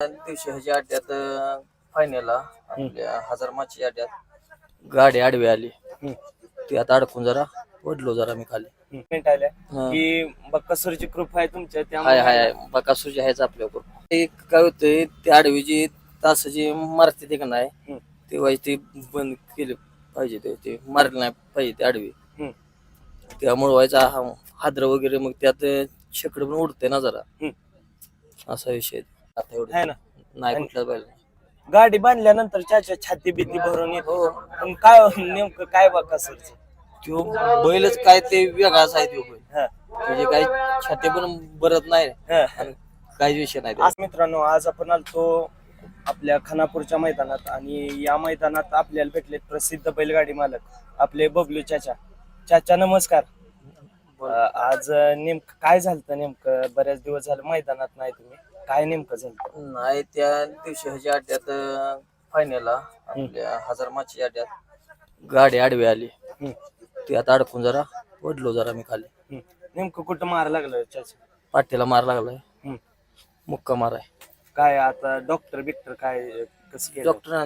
दिवशी ह्याच्या अड्ड्यात फायनलला आपल्या हजार माची अड्ड्यात गाडी आडवी आली ती आता अडकून जरा पडलो जरा मी खाली पेंट आल्या. की बक्कासूरची कृपा आहे तुमच्या हाय हाय आहेच आपल्यावर ते काय होतंय ते आडवीची तासाची मारते ते का नाही. तेव्हा ते बंद केले पाहिजे ते ते मारले नाही पाहिजे ते आडवी. त्यामुळे व्हायचा हादर वगैरे मग त्यात शेकड पण उडते ना जरा. असा विषय. आता एवढं आहे ना नाही आणि- कुठला गाडी बांधल्यानंतर चाच्या छाती बिती भरून येतो हो. पण काय नेमकं काय बक्कासूरचं तो बैलच काय ते वेगळाच आहे तो बैल हा. म्हणजे काही छाती पण भरत नाही हा. आणि काहीच विषय नाही त्याचा. आज मित्रांनो आज आपण आलतो आपल्या खानापूरच्या मैदानात आणि या मैदानात आपल्याला भेटले प्रसिद्ध बैलगाडी मालक आपले बबलू चाचा चाचा नमस्कार. अं, आज नेमकं काय झालं नेमकं बऱ्याच दिवस झालं मैदानात नाही तुम्ही काय नेमकं झालं नाही त्या दिवशी ह्याच्या अड्ड्यात फायनलला आपल्या हजार माची अड्ड्यात गाडी आडवी आली हम्म. ती आता अडकून जरा पडलो जरा मी खाली हम्म. नेमकं कुठं मार लागलं चाचा पाठीला मार लागलाय हम्म. मुक्का मार आहे काय आता डॉक्टर बिक्टर काय कसं केलं डॉक्टर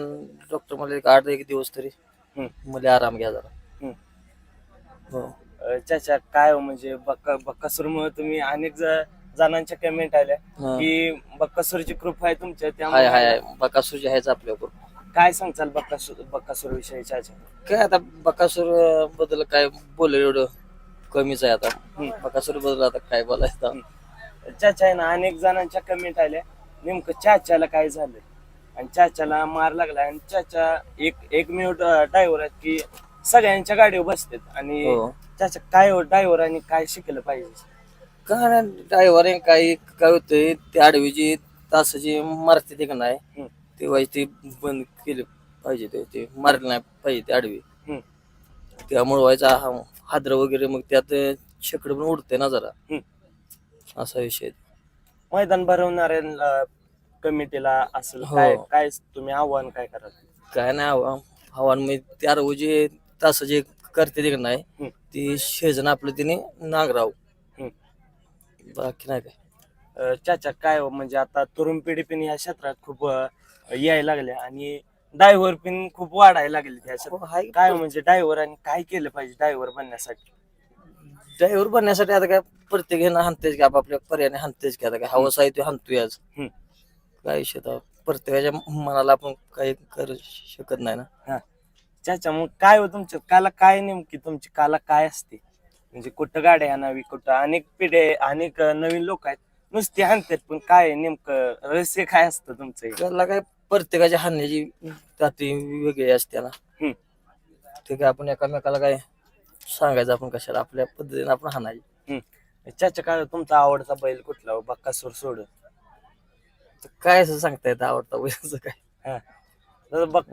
डॉक्टर मला एक आठ एक दिवस तरी हम्म. मला आराम घ्या जरा हम्म. हो अं, चाचा काय हो म्हणजे बक्का बक्कासूरमुळे तुम्ही अनेक ज- जणांच्या कमेंट आल्या हा. की बक्कासूरची कृपा आहे तुमच्या हाय त्यामुळे हाय हाय बकासूर आहेच आपल्यावर काय सांगचाल बक्कासूर बक्कासूर विषयी चाचा काय आता बकासूरबद्दल काय बोल एवढं कमीच आहे आता. बकासूरबद्दल आता काय बोलायचं? आता? चाचा आहे ना अनेक जणांच्या कमेंट आल्या. नेमकं चाच्याला काय झालं? आणि चाच्याला मार लागला. आणि चाचा एक एकमेव ड्रायव्हर आहेत की सगळ्यांच्या गाडीवर बसतात. आणि हो. चाचा काय ड्रायव्हरांनी काय शिकलं पाहिजे? नाही ड्रायव्हर काय काय होतंय ते आडवीची तासाची मारते ते का नाही हम्म. तेव्हा ते बंद केले पाहिजे ते ते मारले नाही पाहिजे ते आडवी हम्म. त्यामुळे व्हायचा हा हादर वगैरे मग त्यात शेकड पण उडते ना जरा हम्म. असा विषय आहे. मैदान भरवणाऱ्या कमिटीला असेल हो. काय काय तुम्ही आव्हान काय कराल काय नाही हवा हवान मग त्या रोजी तास जे करते ते का नाही हम्म. ती शेजन आपलं तिने नांगराव. बाकी नाही काय. अं, चाचा काय हो, म्हणजे आता तरुण पिढी पण या क्षेत्रात खूप अं, यायला लागल्या आणि ड्रायव्हर पण खूप वाढायला लागले त्या क्षेत्रात. हो, हाय काय म्हणजे ड्रायव्हरांनी काय केलं पाहिजे ड्रायव्हर बनण्यासाठी? ड्रायव्हर बनण्यासाठी आता काय प्रत्येक ह्यानं हाणतेच की आपापल्या पर्यायाने हाणतेच की आता काय हवस आहे ते हाणतोय आज. हम्म. काय विषय प्रत्येकाच्या मनाला आपण काही करू शकत नाही ना. चाचा मग काय हो तुमच्या काला काय नेमकी तुमची काला काय असते? म्हणजे कुठं गाड्या आणावी कुठं अनेक पिढे अनेक नवीन लोक आहेत. नुसते हाणतात पण काय आहे नेमकं रहस्य काय असतं तुमचं हे? त्याला काय प्रत्येकाच्या हाणण्याची जाती वेगळी असते ना. हम्म. ते काय आपण एकामेकाला काय सांगायचं आपण कशाला? आपल्या पद्धतीने आपण हाणायची. चाचा काय हो, तुमचा आवडता बैल कुठला हो? बक्कासूर सोडून तर काय असं सांगता येतं आवडता वयाचं काय? तर बक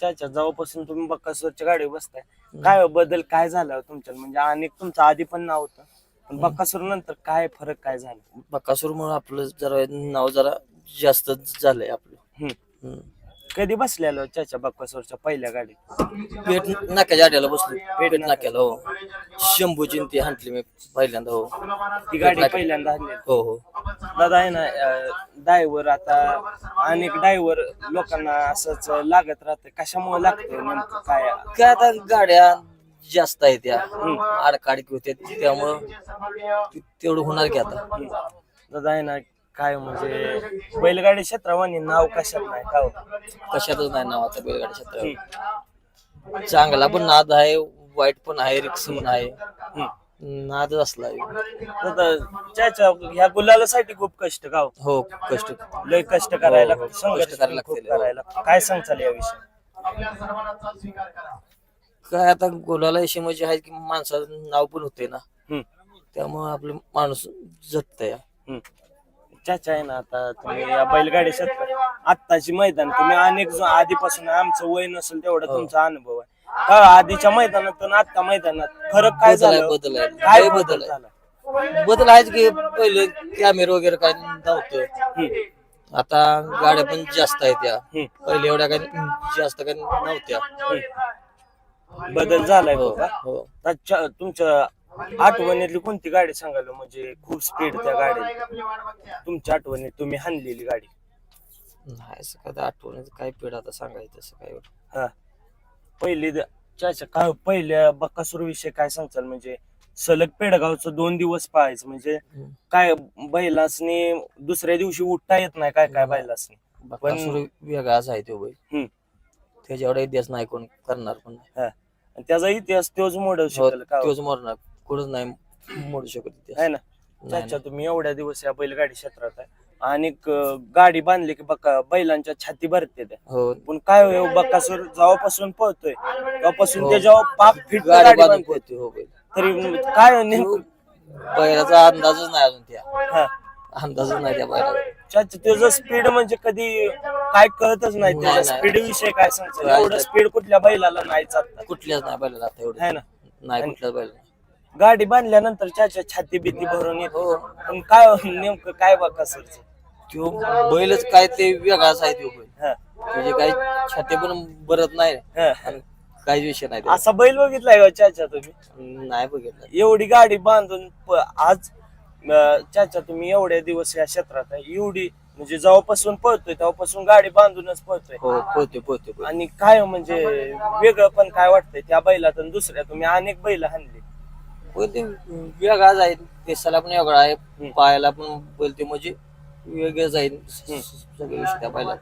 चाचा जेव्हापासून तुम्ही बक्कासूरच्या गाडीवर बसताय. काय हो, बदल काय झाला हो तुमच्यात? म्हणजे अनेक तुमचं आधी पण नाव होतं. पण बक्कासूर नंतर काय फरक काय झाला? बकासूरमुळे आपलं जरा नाव जरा जास्त झालंय आपलं. हम्म. हम्म. कधी बसलेलो चाचा बक्कासूरच्या पहिल्या गाडीत? पेट नाक्याच्या आड्याला बसलो. पेट नाक्याला हो. शंभूची न ती हांटली मी पहिल्यांदा हो. ती गाडी पहिल्यांदा आणली हो हो. दादा आहे ना ड्रायव्हर आता अनेक ड्रायव्हर लोकांना असंच लागत राहते. कशामुळे लागतंय नेमकं काय? काय आता गाड्या जास्त आहेत त्या. आडकाडकी होते त्यामुळं ते- तेवढं होणार की आता. दादा आहे ना काय म्हणजे बैलगाडी क्षेत्रावानी नाव कशात नाही का हो? कशातच नाही नाव आता बैलगाडी क्षेत्रात चांगला पण नाद आहे वाईट पण आहे रिक्स पण आहे हम्म. नादच असला आहे. दादा चाचा ह्या गुलालासाठी खूप कष्ट का हो? हो कष्ट लय कष्ट करायला हो, लागतं संघर्ष कष्ट करायला खूप लागतील, हो. करायला. काय सांगचाल याविषयी काय आता गोलाला अशी म्हणजे आहे की माणसाचं नाव पण होते ना हम्म. त्यामुळे आपलं माणूस जगत या हम्म. चाचा आहे ना आता तुम्ही या बैलगाडी क्षेत्रात आत्ताची मैदान तुम्ही अनेक जो आधीपासून आमचं वय नसेल तेवढा हो. तुमचा अनुभव आहे का आधीच्या मैदानात आणि आत्ता मैदानात फरक काय बदल आहे, झाला बदल आहे. काय लय बदल बदल आहे. झाला बदल आहेच की पहिले कॅमेरे वगैरे काय नव्हतं हम्म. आता गाड्या पण जास्त आहेत त्या हम्म. पहिले एवढ्या काय जास्त काय नव्हत्या बदल झालाय हो हो का हो तुमच्या आठवणीतली कोणती गाडी सांगाल म्हणजे खूप स्पीड त्या गाडी तुमच्या आठवणीत तुम्ही हाणलेली गाडी. नाही असं काय आठवण काय पिढ आता सांगायचं तसं काय एवढं. हा. पहिली द- चाचा काय पहिल्या बकासूर विषय काय सांगचाल म्हणजे सलग पेडगावचं दोन दिवस पाहायचं. म्हणजे हम्म. काय बैलासनी दुसऱ्या दिवशी उठता येत नाही काय काय बैलासनी. बकासूर वेगळाच आहे तो बैल. त्याच्यावर इतिहास नाही कोण करणार पण नाही. आणि त्याचा इतिहास तोच मोडव हो, शकेल का तोच मरणार कोणच नाही मोडू शकत इतिहास. आहे ना? नाही, चाचा तुम्ही एवढ्या दिवस या बैलगाडी क्षेत्रात आहे. आणि क- गाडी बांधली की बका बैलांच्या छाती भरते त्या. हो. पण काय होय, बकासूर जेव्हापासून पळतोय तेव्हापासून हो. ते जेव्हा पाप फिट गाडी गाडी बांधून बांधते. पोहते, हो बैल. तरी काय नेमकं? बैलाचा अंदाजच नाही अजून त्या. हा. अंदाजच नाही त्या बैलाचा. चाचा त्याचं स्पीड म्हणजे कधी काय कळतच नाही नाही. स्पीड विषय काय सांगतो एवढं. स्पीड कुठल्या बैलाला नाही चालत. कुठल्याच नाही बैलाला आता है एवढं ना? नाही कुठल्याच बैल गाडी बांधल्यानंतर चाचा छाती भीती भरून येतो. हो पण काय नेमकं काय बघा सरच तो बैलच काय ते वेगळाच आहे तो बैल. हा. म्हणजे काही छाती पण भरत नाही. हा. आणि काहीच विषय नाही त्याचा. असा बैल बघितलाय का चाचा तुम्ही? नाही बघितलं. एवढी गाडी बांधून प- आज अं, चाचा तुम्ही एवढ्या दिवस या क्षेत्रात आहे. एवढी म्हणजे जेव्हापासून पळतोय तेव्हापासून गाडी बांधूनच पळतोय. हो पोहते पोहते. आणि काय म्हणजे वेगळं पण काय वाटतंय त्या बैलात आणि दुसऱ्या तुम्ही अनेक बैल हाणली. ते वेगळाच आहे केसाला पण वेगळा आहे पायाला पण बोलते म्हणजे वेगळंच आहे सगळे विषय त्या पाहिला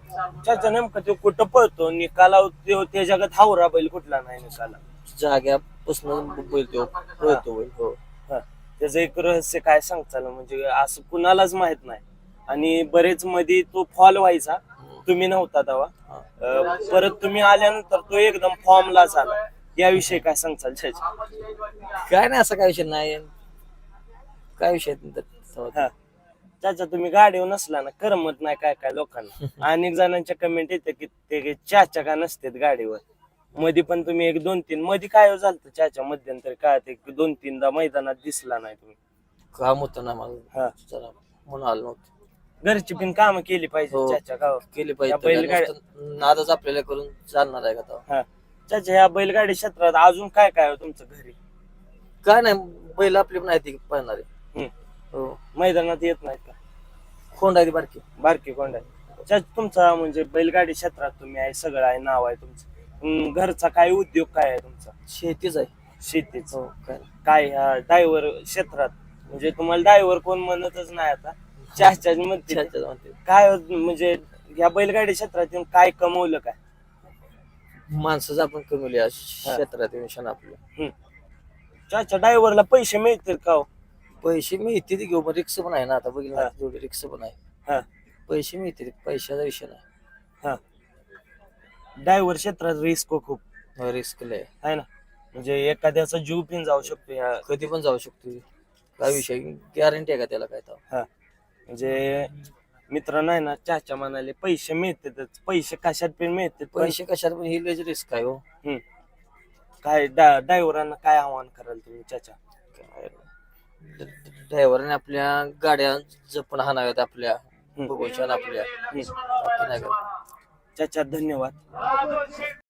चाचा नेमकं तो कुठं पळतो? निकाला त्यो त्या जगात हावरा बैल कुठला नाही निकाला? जाग्यापासून बोलतो पळतो बैल हो. हा. त्याचं एक रहस्य काय सांगताल? म्हणजे असं कुणालाच माहीत नाही. आणि बरेच मध्ये तो फॉल व्हायचा. तुम्ही नव्हता तेव्हा. हा. अं, परत तुम्ही आल्यानंतर तो एकदम फॉर्मला झाला. याविषयी काय सांगताल चाचा काय नाही असं काय विषय नाही काय विषय नाही त्यात. हा. चाचा तुम्ही गाडीवर नसला ना करमत नाही काय काय लोकांना अनेक जणांच्या कमेंट येते की ते चाचा का नसतेत गाडीवर मध्ये पण तुम्ही एक दोन तीन मध्ये काय झालं चाचा मध्यंतरी काय ते दोन तीनदा मैदानात दिसला नाही तुम्ही काम होतं ना हा. मला जरा म्हणून आलं नव्हतं घरची पण कामं केली पाहिजे हो. चाचा गाव केली पाहिजे बैलगाड्या- नादच आपल्याला करून चालणार आहे का? हा चाचा ह्या बैलगाडी क्षेत्रात अजून काय काय तुमचं घरी? काय नाही बैल आपली पण आहे ती पाहणार आहे. हम्म. हो. मैदानात येत नाहीत का? खोंड आहे ती बारकी. बारकी कोंड आहे चाचा तुमचा म्हणजे बैलगाडी क्षेत्रात तुम्ही आहे सगळं आहे नाव आहे तुमचं. घरचा काय उद्योग काय आहे तुमचा? शेतीच आहे. शेतीच. हो काय नाही. काय ह्या डायव्हर क्षेत्रात? म्हणजे तुम्हाला डायव्हर कोण म्हणतच नाही आता. चाचाच म्हणते म्हणते. काय म्हणजे या बैलगाडी क्षेत्रात येऊन काय कमवलं काय? माणसंच आपण कमवली या क्षेत्रात मिशन आपलं. चाचा डायव्हरला पैसे मिळतील का हो? पैसे मिळते ते घेऊ पण रिक्स पण आहे ना आता बघितलं हा. ना रिक्स पण आहे. हा. पैसे मिळते पैशाचा विषय नाही. हा. डायव्हर क्षेत्रात रिस्क खूप. रिस्क लय आहे. ना? म्हणजे एखाद्याचा जीव पिन जाऊ शकतो कधी पण जाऊ शकतो. काय विषय? गॅरंटी आहे का त्याला काय तर हा. म्हणजे मित्र नाही ना चाचा म्हणाले पैसे मिळतातच. पैसे कशात पण मिळतात पण पैसे कशात पण ही लयच रिस्क आहे हो. हम्म. काय ड्रायव्हरांना काय आव्हान कराल तुम्ही चाचा? ड्रायव्हरने आपल्या गाड्या जपून हाणाव्यात आपल्या आपल्या. हम्म. बाकी नाही काय. चाचा धन्यवाद.